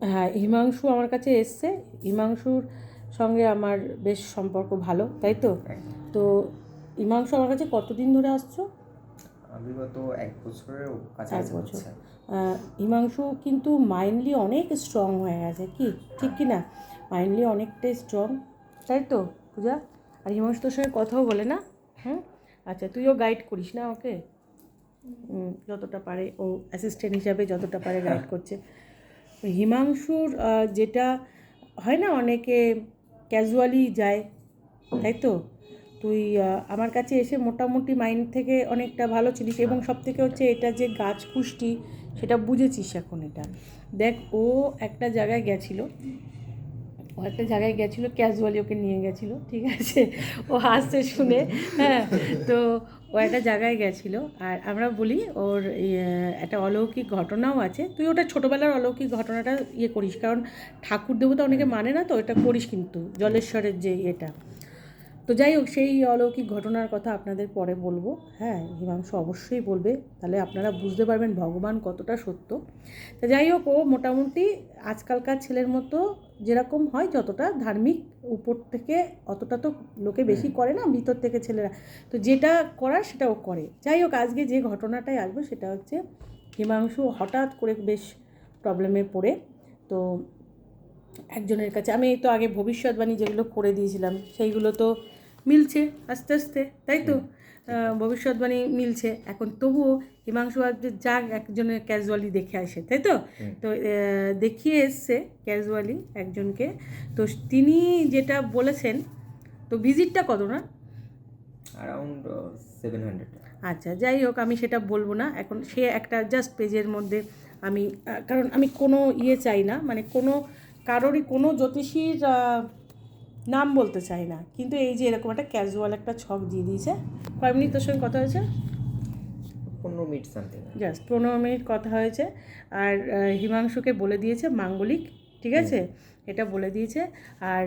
হ্যাঁ হিমাংশু আমার কাছে এসছে। হিমাংশুর সঙ্গে আমার বেশ সম্পর্ক ভালো তাই তো? তো হিমাংশু আমার কাছে কতদিন ধরে আসছো? বিগত এক বছরের কাছাকাছি বছর। হিমাংশু কিন্তু মাইন্ডলি অনেক স্ট্রং হয়ে গেছে কি? ঠিক কি না? মাইন্ডলি অনেকটাই স্ট্রং তাই তো পূজা? আর হিমাংশু তোর সঙ্গে কথাও বলে না? হ্যাঁ আচ্ছা তুইও গাইড করিস না ওকে? যতটা পারে ও অ্যাসিস্ট্যান্ট হিসাবে যতটা পারে গাইড করছে। হিমাংশুর যেটা হয় না অনেকে ক্যাজুয়ালি যায়, তাই তো? তুই আমার কাছে এসে মোটামুটি মাইন্ড থেকে অনেকটা ভালো ছিলিস এবং সব থেকে হচ্ছে এটা যে গাছ পুষ্টি, সেটা বুঝেছিস এখন এটা। দেখ, ও একটা জায়গায় গেছিল ও একটা জায়গায় গেছিল ক্যাজুয়ালি ওকে নিয়ে গেছিল ঠিক আছে? ও হাসছে শুনে হ্যাঁ তো ও একটা জায়গায় গেছিল আর আমরা বলি ওর ইয়ে, একটা অলৌকিক ঘটনাও আছে। তুই ওটা ছোটোবেলার অলৌকিক ঘটনাটা ইয়ে করিস কারণ ঠাকুর দেবতা অনেকে মানে না তো এটা করিস কিন্তু জলেশ্বরের যে এটা তো যাই হোক সেই অলৌকিক ঘটনার কথা আপনাদের পরে বলব। হ্যাঁ হিমাংশু অবশ্যই বলবে তাহলে আপনারা বুঝতে পারবেন ভগবান কতটা সত্য। তো যাই হোক ও মোটামুটি আজকালকার ছেলের মতো যেরকম হয় যতটা ধার্মিক উপর থেকে অতটা তো লোকে বেশি করে না ভিতর থেকে ছেলেরা। তো যেটা করার সেটাও করে। যাই হোক আজকে যে ঘটনাটাই আসবে সেটা হচ্ছে হিমাংশু হঠাৎ করে বেশ প্রবলেমে পড়ে। তো একজনের কাছে আমি তো আগে ভবিষ্যৎবাণী যেগুলো করে দিয়েছিলাম সেইগুলো তো মিলছে আস্তে আস্তে তাই তো? ভবিষ্যৎবাণী মিলছে। এখন তবুও হিমাংশু যাক একজনের ক্যাজুয়ালি দেখে আসে তাই তো? তো দেখিয়ে এসছে ক্যাজুয়ালি একজনকে। তো তিনি যেটা বলেছেন তো ভিজিটটা কত না অ্যারাউন্ড সেভেন হান্ড্রেড আচ্ছা যাই হোক আমি সেটা বলব না। এখন সে একটা জাস্ট পেজের মধ্যে আমি কারণ আমি কোনো ইয়ে চাই না মানে কোনো কারোরই কোনো জ্যোতিষীর নাম বলতে চাই না। কিন্তু এই যে এরকম একটা ক্যাজুয়াল একটা ছক দিয়ে দিয়েছে। কয় মিনিট তোর সঙ্গে কথা হয়েছে? পনেরো মিনিট সামথিং জাস্ট পনেরো মিনিট কথা হয়েছে। আর হিমাংশুকে বলে দিয়েছে মাঙ্গলিক ঠিক আছে? এটা বলে দিয়েছে। আর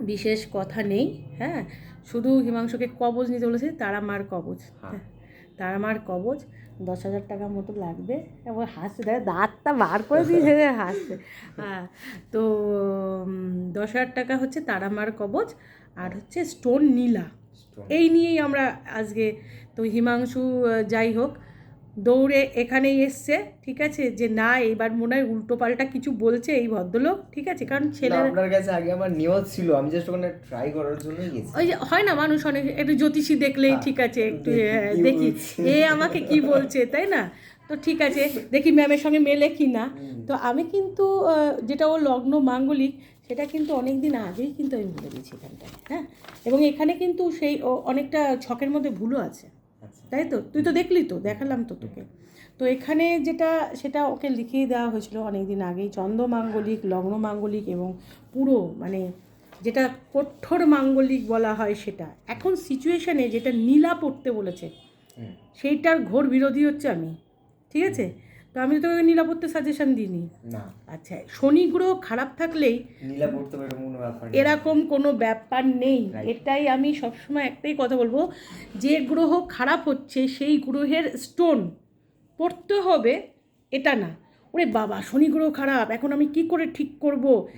বিশেষ কথা নেই হ্যাঁ? শুধু হিমাংশুকে কবজ নিতে বলেছে তারা মার কবজ। হ্যাঁ। তারা মার কবজ দশ হাজার টাকার মতো লাগবে। এবং হাসছে দেখ দাঁতটা বার করে দিয়েছে হাসছে। হ্যাঁ তো দশ হাজার টাকা হচ্ছে তারা মার কবজ আর হচ্ছে স্টোন নীলা। এই নিয়েই আমরা আজকে তো হিমাংশু যাই হোক দৌড়ে এখানেই এসছে ঠিক আছে? যে না এইবার মনে হয় উল্টো পাল্টা কিছু বলছে এই ভদ্রলোক ঠিক আছে? কারণ ছেলেরা আপনার কাছে আগে আমার নিয়ত ছিল আমি জাস্ট ওখানে ট্রাই করার গেছি। ওই যে হয় না মানুষ অনেক একটু জ্যোতিষী দেখলেই হ্যাঁ, ঠিক আছে একটু দেখি হ্যাঁ। এ আমাকে কি বলছে তাই না? তো ঠিক আছে দেখি ম্যামের সঙ্গে মেলে কি না তো আমি কিন্তু যেটা ও লগ্ন মাঙ্গলিক সেটা কিন্তু অনেক দিন আগেই কিন্তু আমি বলে দিয়েছি এখানটায় হ্যাঁ? এবং এখানে কিন্তু সেই অনেকটা ছকের মধ্যে ভুলও আছে আচ্ছা। তাই তো? তুই তো দেখলি তো দেখালাম তো তোকে। তো এখানে যেটা সেটা ওকে লিখিয়ে দেওয়া হয়েছিল অনেক দিন আগেই চন্দ্র মাঙ্গলিক লগ্ন মাঙ্গলিক এবং পুরো মানে যেটা কঠোর মাঙ্গলিক বলা হয় সেটা। এখন সিচুয়েশনে যেটা নীলা পড়তে বলেছে সেইটার ঘোর বিরোধী হচ্ছে আমি ঠিক আছে? তো আমি তো তোকে নীলা পড়তে সাজেশন দিইনি। না। আচ্ছা শনি গ্রহ খারাপ থাকলেই। এরকম কোনো ব্যাপার নেই। এটাই আমি সবসময় একটাই কথা বলব যে গ্রহ খারাপ হচ্ছে সেই গ্রহের স্টোন পড়তে হবে এটা না। ওরে বাবা শনি গ্রহ খারাপ এখন আমি কি করে ঠিক করব?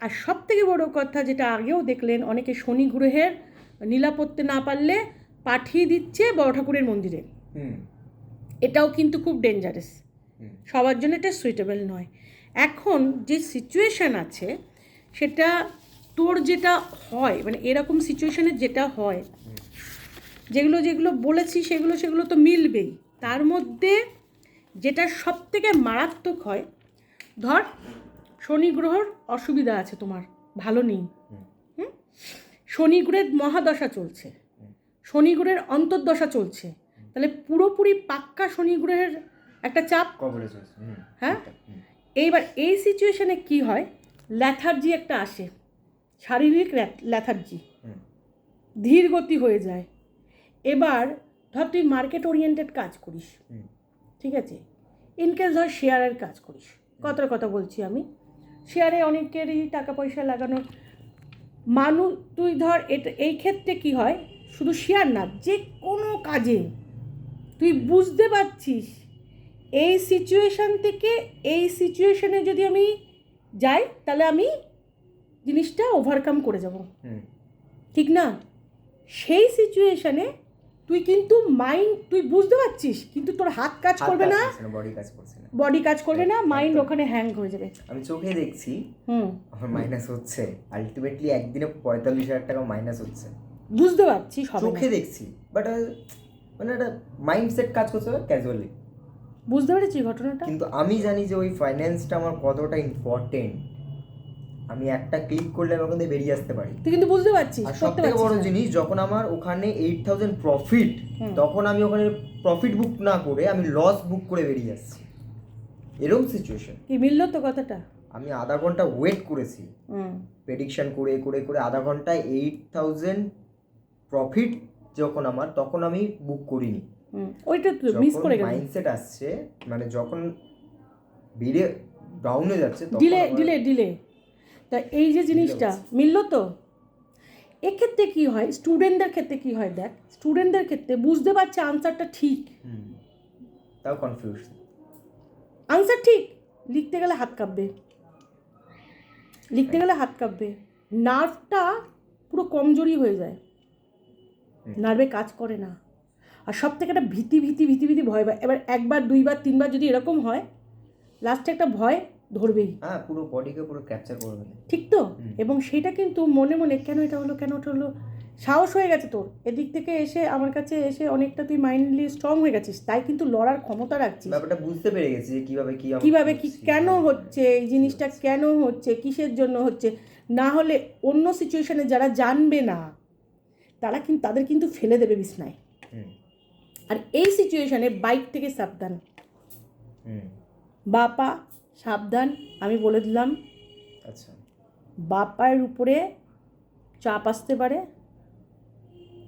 আর সব থেকে বড় কথা যেটা আগেও দেখলেন অনেকে শনি গ্রহের নীলা পড়তে না পারলে পাঠিয়ে দিচ্ছে বড় ঠাকুরের মন্দিরে। এটাও কিন্তু খুব ডেঞ্জারাস। সবার জন্য এটা সুইটেবল নয়। এখন যে সিচুয়েশান আছে সেটা তোর যেটা হয় মানে এরকম সিচুয়েশানে যেটা হয় যেগুলো যেগুলো বলেছি সেগুলো সেগুলো তো মিলবেই। তার মধ্যে যেটা সব থেকে মারাত্মক হয় ধর শনি গ্রহর অসুবিধা আছে তোমার ভালো নেই। হুম। শনি গ্রহের মহাদশা চলছে। শনি গ্রহের অন্তর্দশা চলছে। তাহলে পুরোপুরি পাক্কা শনি গ্রহের একটা চাপ? হ্যাঁ? এইবার এই সিচুয়েশনে কি হয়? ল্যাথার্জি একটা আসে। শারীরিক ল্যাথার্জি ধীর গতি হয়ে যায়। এবার ধর তুই মার্কেট ওরিয়েন্টেড কাজ করিস। ঠিক আছে? ইনকেস ধর শেয়ারের কাজ করিস। কতটা কথা বলছি আমি। শেয়ারে অনেকেরই টাকা পয়সা লাগানোর মানুষ তুই ধর এটা এই ক্ষেত্রে কি হয়? শুধু শেয়ার না যে কোনো কাজে। তুই বুঝতে পারছিস এই সিচুয়েশান থেকে এই সিচুয়েশানে যদি আমি যাই তাহলে আমি জিনিসটা ওভারকাম করে যাব। ঠিক না? সেই সিচুয়েশানে তুই কিন্তু মাইন্ড তুই বুঝতে পারছিস কিন্তু তোর হাত কাজ করবে না বডি কাজ করছে না। বডি কাজ করবে না মাইন্ড ওখানে হ্যাং হয়ে যাবে। আমি চোখে দেখছি হুম। আমার মাইনাস হচ্ছে। আলটিমেটলি একদিনে পঁয়তাল্লিশ হাজার টাকা মাইনাস হচ্ছে। বুঝতে পারছিস হবে চোখে দেখছি বাট মানে একটা মাইন্ডসেট কাজ করছে ক্যাজুয়ালি বুঝতে পেরেছিস ঘটনাটা? কিন্তু আমি জানি যে ওই ফাইন্যান্সটা আমার কতটা ইম্পর্টেন্ট আমি একটা ক্লিক করলে আমি ওখান থেকে বেরিয়ে আসতে পারি। তুই কিন্তু বুঝতে পারছিস আর সব থেকে বড় জিনিস যখন আমার ওখানে এইট থাউজেন্ড প্রফিট তখন আমি ওখানে প্রফিট বুক না করে আমি লস বুক করে বেরিয়ে আসছি। এরকম সিচুয়েশন কি মিললো তো কথাটা? আমি আধা ঘণ্টা ওয়েট করেছি। হুম। প্রেডিকশন করে করে করে আধা ঘন্টায় এইট থাউজেন্ড প্রফিট যখন আমার তখন আমি বুক করিনি। ওইটা তো মিস করে গেল মাইন্ডসেট আসছে মানে যখন বেড়ে ডাউনে যাচ্ছে ডিলে ডিলে ডিলে তা এই যে জিনিসটা মিললো তো? এক্ষেত্রে কি হয়? স্টুডেন্টদের ক্ষেত্রে কি হয় দেখ স্টুডেন্টদের ক্ষেত্রে বুঝতে পারছে আনসারটা ঠিক। তাও কনফিউজ আনসার ঠিক? লিখতে গেলে হাত কাঁপবে। লিখতে গেলে হাত কাঁপবে। নার্ভটা পুরো কমজোরি হয়ে যায়। নার্ভে কাজ করে না। আর সব থেকে একটা ভীতি ভীতি ভীতি ভীতি ভয় পায়। এবার একবার দুইবার তিনবার যদি এরকম হয় লাস্টে একটা ভয় ধরবেই। হ্যাঁ পুরো বডিকে পুরো ক্যাপচার করবে ঠিক তো? এবং সেটা কিন্তু মনে মনে কেন এটা হলো কেন ওটা হলো? সাহস হয়ে গেছে তোর। এদিক থেকে এসে আমার কাছে এসে অনেকটা তুই মাইন্ডলি স্ট্রং হয়ে গেছিস। তাই কিন্তু লড়ার ক্ষমতা রাখছিস। ব্যাপারটা বুঝতে পেরে গেছি যে কীভাবে কি কীভাবে কি কেন হ্যাঁ, হচ্ছে? এই জিনিসটা কেন হচ্ছে? কিসের জন্য হচ্ছে? না হলে অন্য সিচুয়েশনে যারা জানবে না তারা কিন্তু তাদের কিন্তু ফেলে দেবে বিছনায়। আর এই সিচুয়েশনে বাইক থেকে সাবধান। হুম। বাপা সাবধান আমি বলে দিলাম। আচ্ছা। বাপায়ের উপরে চাপ আসতে পারে।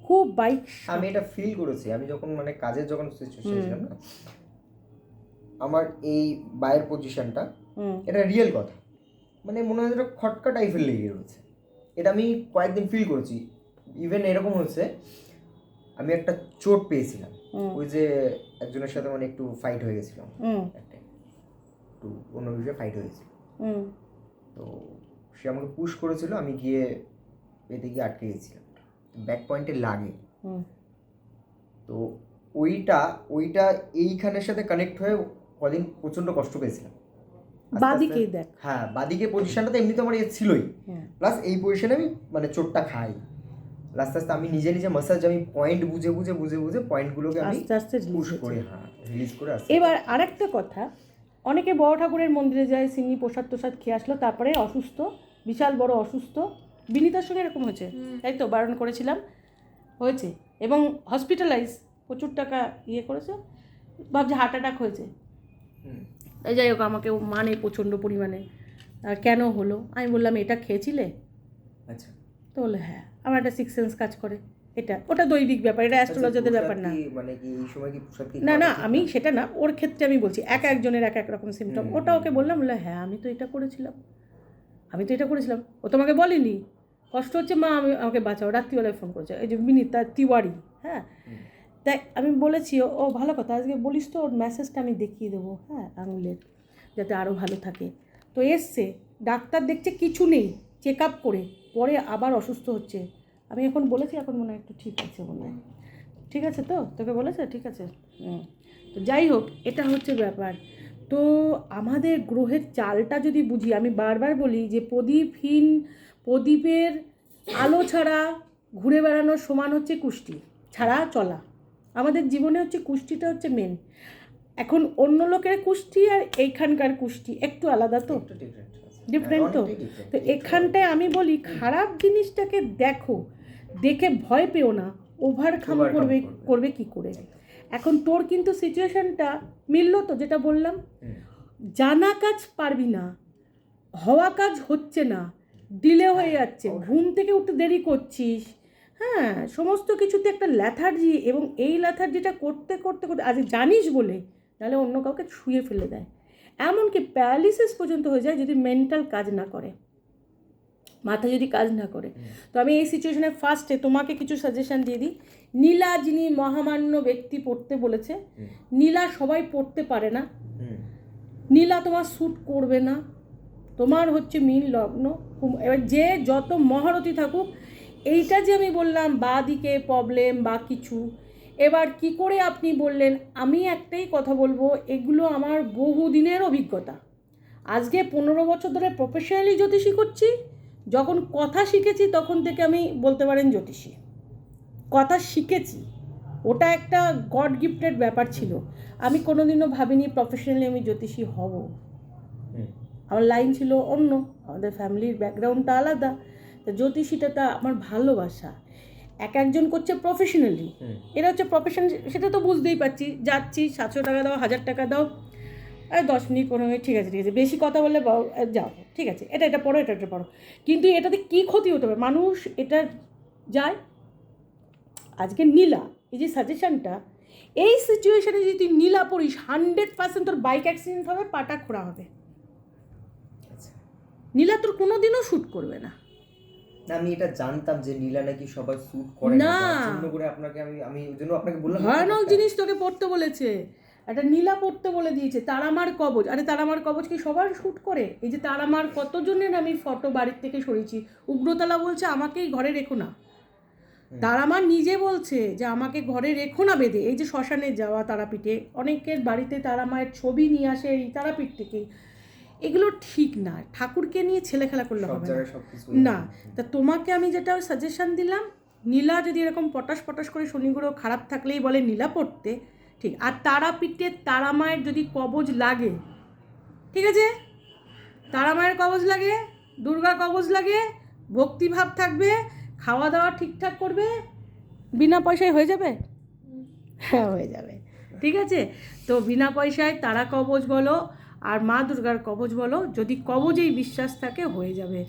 খুব বাইক আমি এটা ফিল করেছি। আমি যখন মানে কাজের যখন সিচুয়েশন ছিলাম না আমার এই বায়ের পজিশনটা এটা রিয়েল কথা। মানে মনে হয় খটকা টাইপের লেগে রয়েছে। এটা আমি কয়েকদিন ফিল করেছি। ইভেন এরকম হচ্ছে আমি একটা চোট পেয়েছিলাম। ওই যে একজনের সাথে মানে একটু ফাইট হয়ে গেছিলাম। হুম। একটা। অন্য বিষয়ে ফাইট হয়েছিল হুম। তো সে আমাকে পুশ করেছিল আমি গিয়ে এতে গিয়ে আটকে গেছিলাম। ব্যাক পয়েন্টে লাগে। তো ওইটা ওইটা এইখানের সাথে কানেক্ট হয়ে কদিন প্রচণ্ড কষ্ট পেয়েছিলাম। বাদিকেই দেখ। হ্যাঁ বাদিকে পজিশনটা তো এমনিতে আমার এ ছিলই। প্লাস এই পজিশনে আমি মানে চোটটা খাই। আস্তে আস্তে আমি নিজে নিজে মাসাজ আমি পয়েন্ট বুঝে বুঝে বুঝে বুঝে পয়েন্টগুলোকে আমি আস্তে আস্তে পুশ করে হ্যাঁ রিলিজ করে আসতে এবার আরেকটা কথা অনেকে বড় ঠাকুরের মন্দিরে যায় সিন্নি প্রসাদ তোসাদ খেয়ে আসলো তারপরে অসুস্থ বিশাল বড় অসুস্থ। বিনিতার সঙ্গে এরকম হয়েছে তাই তো? বারণ করেছিলাম হয়েছে। এবং হসপিটালাইজ প্রচুর টাকা ইয়ে করেছে ভাবছে হার্ট অ্যাটাক হয়েছে। তাই যাই হোক আমাকে ও মানে প্রচণ্ড পরিমাণে। আর কেন হলো? আমি বললাম এটা খেয়েছিলে? আচ্ছা। তো বলল হ্যাঁ। আমার একটা সিক্স সেন্স কাজ করে। এটা ওটা দৈবিক ব্যাপার এটা অ্যাস্ট্রোলজারদের ব্যাপার না। প্রসাদ মানে কি এই সময় কি না না আমি সেটা না ওর ক্ষেত্রে আমি বলছি এক একজনের এক এক রকম সিমটম ওটা ওকে বললাম বললাম হ্যাঁ আমি তো এটা করেছিলাম। আমি তো এটা করেছিলাম। ও তোমাকে বলেনি। কষ্ট হচ্ছে মা আমি আমাকে বাঁচাও। রাত্রিবেলায় ফোন করেছে এই যে মিনি তার তিওয়ারি হ্যাঁ? তাই আমি বলেছি ও- ও ভালো কথা আজকে বলিস তো ওর মেসেজটা আমি দেখিয়ে দেবো হ্যাঁ আঙুলের যাতে আরও ভালো থাকে। তো এসছে ডাক্তার দেখছে কিছু নেই চেক আপ করে পরে আবার অসুস্থ হচ্ছে। আমি এখন বলেছি এখন মনে হয় একটু ঠিক আছে মনে হয়। ঠিক আছে তো? তোকে বলেছে? ঠিক আছে। হুম তো যাই হোক এটা হচ্ছে ব্যাপার। তো আমাদের গ্রহের চালটা যদি বুঝি আমি বারবার বলি যে প্রদীপহীন প্রদীপের আলো ছাড়া ঘুরে বেড়ানোর সমান হচ্ছে কুষ্টি ছাড়া চলা। আমাদের জীবনে হচ্ছে কুষ্টিটা হচ্ছে মেন এখন অন্য লোকের কুষ্টি আর এইখানকার কুষ্টি একটু আলাদা তো। Different হ্যাঁ, তো? তো এখানটায় আমি বলি খারাপ জিনিসটাকে দেখো। দেখে ভয় পেও না ওভারকাম করবে করবে। কি করে? এখন তোর কিন্তু সিচুয়েশনটা মিললো তো যেটা বললাম? জানা কাজ পারবি না হওয়া কাজ হচ্ছে না ডিলে হয়ে যাচ্ছে ঘুম থেকে উঠতে দেরি করছিস হ্যাঁ সমস্ত কিছুতে একটা ল্যাথার্জি এবং এই ল্যাথার্জিটা করতে করতে করতে আজ জানিস বলে নাহলে অন্য কাউকে শুয়ে ফেলে দেয়। এমনকি প্যারালিসিস পর্যন্ত হয়ে যায় যদি মেন্টাল কাজ না করে। মাথা যদি কাজ না করে। তো আমি এই সিচুয়েশনে ফার্স্টে তোমাকে কিছু সাজেশন দিয়ে দিই। নীলা যিনি মহামান্য ব্যক্তি পড়তে বলেছে নীলা সবাই পড়তে পারে না। নীলা তোমার শ্যুট করবে না। তোমার হচ্ছে মীন লগ্ন। এবার যে যত মহারথী থাকুক এইটা যে আমি বললাম বা দিকে প্রবলেম বা কিছু এবার কি করে আপনি বললেন আমি একটাই কথা বলব এগুলো আমার বহুদিনের অভিজ্ঞতা। আজকে পনেরো বছর ধরে প্রফেশনালি জ্যোতিষী করছি যখন কথা শিখেছি তখন থেকে আমি বলতে পারেন জ্যোতিষী। কথা শিখেছি ওটা একটা গড গিফটেড ব্যাপার ছিল। আমি কোনোদিনও ভাবিনি প্রফেশনালি আমি জ্যোতিষী হব। আমার লাইন ছিল অন্য আমাদের ফ্যামিলির ব্যাকগ্রাউন্ডটা আলাদা। তো জ্যোতিষীটা তা আমার ভালোবাসা। এক একজন করছে প্রফেশনালি এটা হচ্ছে প্রফেশন সেটা তো বুঝতেই পারছি। যাচ্ছি সাতশো টাকা দাও হাজার টাকা দাও। দশ মিনিট পনেরো মিনিট ঠিক আছে ঠিক আছে। বেশি কথা বললে যাও ঠিক আছে। এটা এটা পড়ো এটা এটা পড়ো। কিন্তু এটাতে কী ক্ষতি হতে পারে? মানুষ এটা যায় আজকে নীলা এই যে সাজেশনটা এই সিচুয়েশানে যদি তুই নীলা পড়িস হান্ড্রেড পার্সেন্ট তোর বাইক অ্যাক্সিডেন্ট হবে পাটা খোঁড়া হবে। নীলা তোর কোনো দিনও শ্যুট করবে না। না আমি এটা জানতাম যে নীলা নাকি সবাই শ্যুট করে না। করে আপনাকে আমি আমি ওই জন্য আপনাকে বললাম ভয়ানক জিনিস তোকে পড়তে বলেছে। একটা নীলা পড়তে বলে দিয়েছে তারামার কবচ আরে তারামার কবচ কি সবার শ্যুট করে? এই যে তারামার কতজনের আমি ফটো বাড়ির থেকে সরিয়েছি? উগ্রতলা বলছে আমাকেই ঘরে রেখো না। তারামার নিজে বলছে যে আমাকে ঘরে রেখো না বেঁধে। এই যে শ্মশানে যাওয়া তারাপীঠে অনেকের বাড়িতে তারামায়ের ছবি নিয়ে আসে এই তারাপীঠ থেকেই এগুলো ঠিক না। ঠাকুরকে নিয়ে ছেলে খেলা করলে হবে না। তা তোমাকে আমি যেটা সাজেশন দিলাম নীলা যদি এরকম পটাশ পটাশ করে শনিগুলো খারাপ থাকলেই বলে নীলা পড়তে ঠিক, আর তারাপীঠে তারা মায়ের যদি কবজ লাগে, ঠিক আছে? তারা মায়ের কবজ লাগে, দুর্গা কবজ লাগে, ভক্তিভাব থাকবে খাওয়া দাওয়া ঠিকঠাক করবে, বিনা পয়সায় হয়ে যাবে? হ্যাঁ হয়ে যাবে। ঠিক আছে? তো বিনা পয়সায় তারা কবজ বলো, আর মা দুর্গার কবজ বলো, যদি কবজেই বিশ্বাস থাকে, হয়ে যাবে।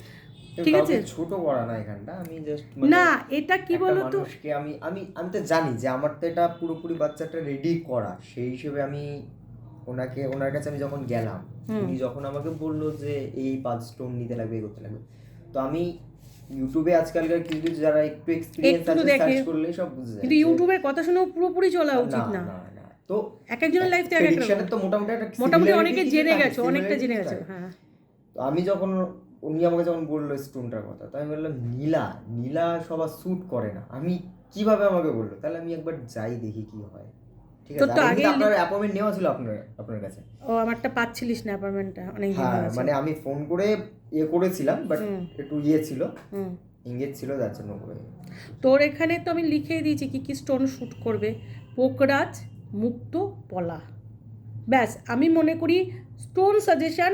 ঠিক আছে? ছোট করা না এখানটা আমি জাস্ট না এটা কি বলো তো মানুষকে আমি আমি আমি তো জানি যে আমার তো এটা পুরোপুরি বাচ্চাটা রেডি করা সেই হিসেবে আমি ওনাকে ওনার কাছে আমি যখন গেলাম উনি যখন আমাকে বলল যে এই পাঁচ স্টোন নিতে লাগবে এই করতে লাগবে তো আমি ইউটিউবে আজকালকার কিছু কিছু যারা একটু এক্সপিরিয়েন্স আছে। সার্চ করলে সব বুঝে যায় কিন্তু ইউটিউবের কথা শুনেও পুরোপুরি চলা উচিত না তো এক একজনের লাইফ থেকে এক এক রকম। তো মোটামুটি একটা মোটামুটি অনেকে জেনে গেছো অনেকটা জেনে গেছো। হ্যাঁ তো আমি যখন উনি আমাকে যখন বলল স্টোনটার কথা তো আমি বললাম নীলা নীলা সবার স্যুট করে না। আমি কীভাবে আমাকে বলল? তাহলে আমি একবার যাই দেখি কি হয়। ঠিক তোর আছে তো আমি আপনার অ্যাপয়েন্টমেন্ট নেওয়া ছিল আপনার আপনার কাছে। ও আমারটা পাচ্ছিলিস না অনেক দিন হ্যাঁ মানে আমি ফোন করে ইয়ে করেছিলাম বাট একটু ইয়ে ছিল ইংগেজ ছিল যার জন্য করে। তোর এখানে তো আমি লিখেই দিয়েছি কি কি স্টোন শ্যুট করবে। পোকরাজ মুক্ত পলা। ব্যাস আমি মনে করি স্টোন সাজেশন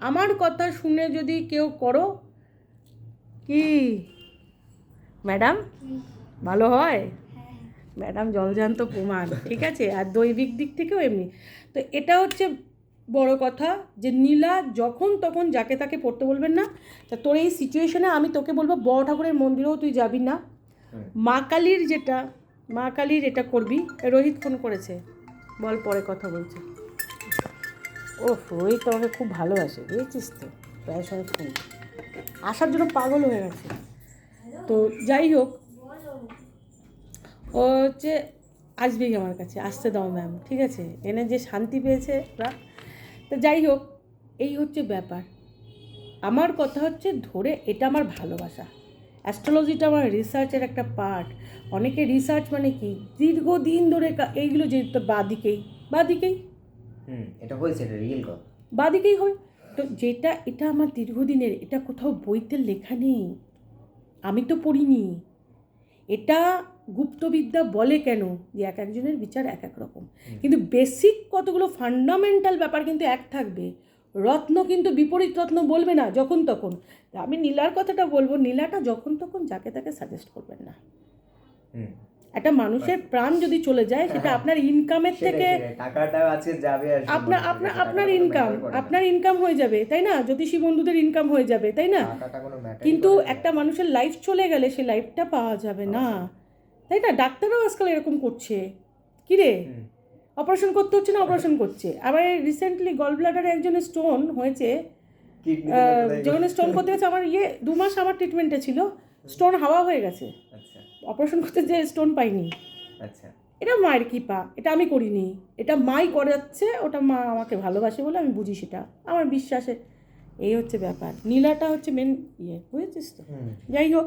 আমার কথা শুনে যদি কেউ করো, কি? ম্যাডাম, ভালো হয়? ম্যাডাম জলজান্ত প্রমাণ, ঠিক আছে? আর দৈবিক দিক থেকেও এমনি। তো এটা হচ্ছে বড় কথা যে নীলা যখন তখন যাকে তাকে পড়তে বলবেন না। তা তোর এই সিচুয়েশনে আমি তোকে বলব, বড় ঠাকুরের মন্দিরেও তুই যাবি না। মা কালীর যেটা, মা কালীর এটা করবি, রোহিত ফোন করেছে। বল, পরে কথা বলছে। ও রোহিত আমাকে খুব ভালোবাসে, বুঝেছিস তো? প্রায় সময় ফোন। আসার জন্য পাগল হয়ে গেছে। তো যাই হোক, ও হচ্ছে আসবেই আমার কাছে, আসতে দাও ম্যাম ঠিক আছে? এনে যে শান্তি পেয়েছে ওরা। তো যাই হোক, এই হচ্ছে ব্যাপার। আমার কথা হচ্ছে ধরে এটা আমার ভালোবাসা। অ্যাস্ট্রোলজিটা আমার রিসার্চের একটা পার্ট অনেকে রিসার্চ মানে কি? দীর্ঘদিন ধরে এইগুলো যে বাদিকেই বাদিকেই হুম এটা হয়েছে এটা রিয়েল কথা। বাদিকেই হয় তো যেটা এটা আমার দীর্ঘদিনের এটা কোথাও বইতে লেখা নেই। আমি তো পড়িনি। এটা গুপ্তবিদ্যা বলে কেন যে এক একজনের বিচার এক এক রকম? কিন্তু বেসিক কতগুলো ফান্ডামেন্টাল ব্যাপার কিন্তু এক থাকবে। রত্ন কিন্তু বিপরীত রত্ন বলবে না যখন তখন। আমি নীলার কথাটা বলব নীলাটা যখন তখন যাকে তাকে সাজেস্ট করবেন না। হুম। একটা মানুষের প্রাণ যদি চলে যায় সেটা আপনার ইনকামের থেকে। টাকাটা আজকে যাবে আপনার আপনার আপনার ইনকাম। আপনার ইনকাম হয়ে যাবে তাই না? জ্যোতিষী বন্ধুদের ইনকাম হয়ে যাবে তাই না? কিন্তু একটা মানুষের লাইফ চলে গেলে সেই লাইফটা পাওয়া যাবে না। তাই না? ডাক্তারও আজকাল এরকম করছে। কি রে? অপারেশন করতে হচ্ছে না অপারেশন করছে। আবার রিসেন্টলি গল ব্লাডারে একজনের স্টোন হয়েছে যখন স্টোন করতে গেছে আমার ইয়ে দু মাস আমার ট্রিটমেন্টে ছিল। স্টোন হাওয়া হয়ে গেছে। আচ্ছা। অপারেশন করতে যে স্টোন পাইনি। আচ্ছা। এটা মায়ের কৃপা এটা আমি করিনি। এটা মাই করাচ্ছে ওটা মা আমাকে ভালোবাসে বলে আমি বুঝি সেটা। আমার বিশ্বাসে এই হচ্ছে ব্যাপার। নীলাটা হচ্ছে মেন ইয়ে বুঝেছিস তো? যাই হোক